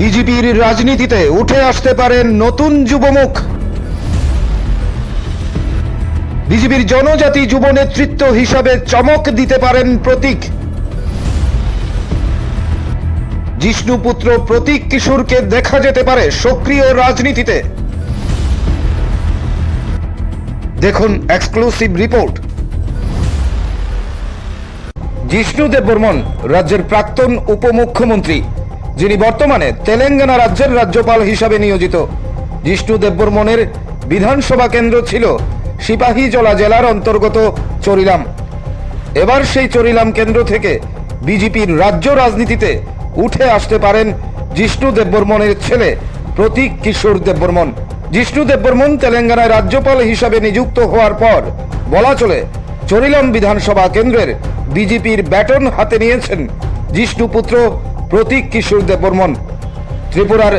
বিজেপির রাজনীতিতে উঠে আসতে পারেন নতুন যুবমুখ। বিজেপির জনজাতি যুব নেতৃত্ব হিসাবে চমক দিতে পারেন প্রতীক। জিষ্ণুপুত্র প্রতীক কিশোরকে দেখা যেতে পারে সক্রিয় রাজনীতিতে। দেখুন এক্সক্লুসিভ রিপোর্ট। জিষ্ণু দেববর্মন, রাজ্যের প্রাক্তন উপমুখ্যমন্ত্রী। যিনি বর্তমানে তেলেঙ্গানা রাজ্যের রাজ্যপাল হিসাবে নিয়োজিত। জিষ্ণু দেববর্মনের বিধানসভা কেন্দ্র ছিল সিপাহীজলা জেলার অন্তর্গত চরিলাম। এবার সেই চরিলাম কেন্দ্র থেকে বিজেপির রাজ্য রাজনীতিতে উঠে আসতে পারেন জিষ্ণু দেববর্মনের ছেলে প্রতীক কিশোর দেববর্মন। জিষ্ণু দেববর্মন তেলেঙ্গানায় রাজ্যপাল হিসাবে নিযুক্ত হওয়ার পর বলা চলে চরিলাম বিধানসভা কেন্দ্রের বিজেপির ব্যাটন হাতে নিয়েছেন জিষ্ণুপুত্র প্রতীক কিশোর দেববর্মন। ত্রিপুরার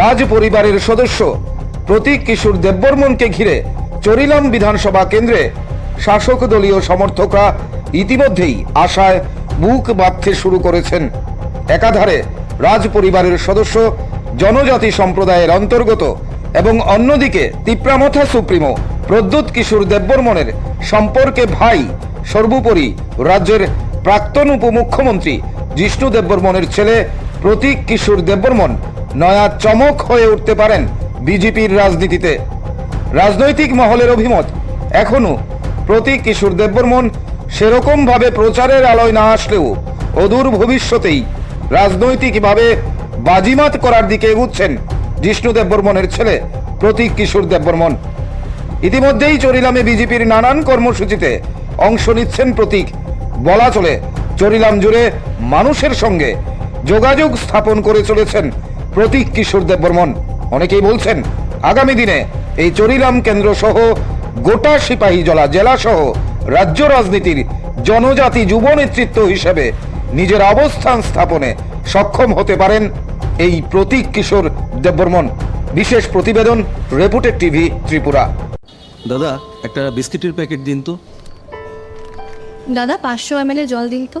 রাজ পরিবারের সদস্য প্রতীক কিশোর দেববর্মনকে ঘিরে চরিলাম বিধানসভা কেন্দ্রে শাসক দলীয় সমর্থকরা ইতিমধ্যেই আশায় বুক বাঁধতে শুরু করেছেন। একাধারে রাজ পরিবারের সদস্য জনজাতি সম্প্রদায়ের অন্তর্গত এবং অন্যদিকে তিপ্রামথা সুপ্রিমো প্রদ্যুৎ কিশোর দেববর্মনের সম্পর্কে ভাই সর্বোপরি রাজ্যের প্রাক্তন উপমুখ্যমন্ত্রী জিষ্ণু দেববর্মনের ছেলে প্রতীক কিশোর দেববর্মন নয়া চমক হয়ে উঠতে পারেন বিজেপির রাজনীতিতে। রাজনৈতিক মহলের অভিমত, এখনও প্রতীক কিশোর দেববর্মন সেরকম ভাবে প্রচারের আলোয় না আসলেও অদূর ভবিষ্যতেই রাজনৈতিকভাবে বাজিমাত করার দিকে এগুচ্ছেন জিষ্ণু দেববর্মনের ছেলে প্রতীক কিশোর দেববর্মন। ইতিমধ্যেই চরিলামে বিজেপির নানান কর্মসূচিতে অংশ নিচ্ছেন প্রতীক। বলা চলে চরিলাম জুড়ে মানুষের সঙ্গে যোগাযোগ স্থাপন করে চলেছেন প্রতীক কিশোর দেববর্মন। অনেকেই বলছেন আগামী দিনে এই চরিলাম কেন্দ্র সহ গোটা সিপাহীজলা জেলা সহ রাজ্য রাজনীতির জনজাতি যুব নেতৃত্ব হিসেবে নিজের অবস্থান স্থাপনে সক্ষম হতে পারেন এই প্রতীক কিশোর দেববর্মন। বিশেষ প্রতিবেদন রেপুটেড টিভি ত্রিপুরা। দাদা একটা বিস্কিটের প্যাকেট দিন তো। দাদা পাঁচশো এম জল দিন তো।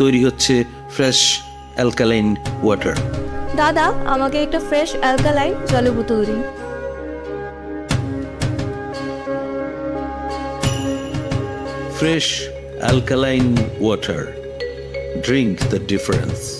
তৈরি হচ্ছে ফ্রেশ অ্যালকালাইন ওয়াটার দাদা আমাকে একটা ফ্রেশ অ্যালকালাইন জলের বোতল দিন। Fresh alkaline water drink the difference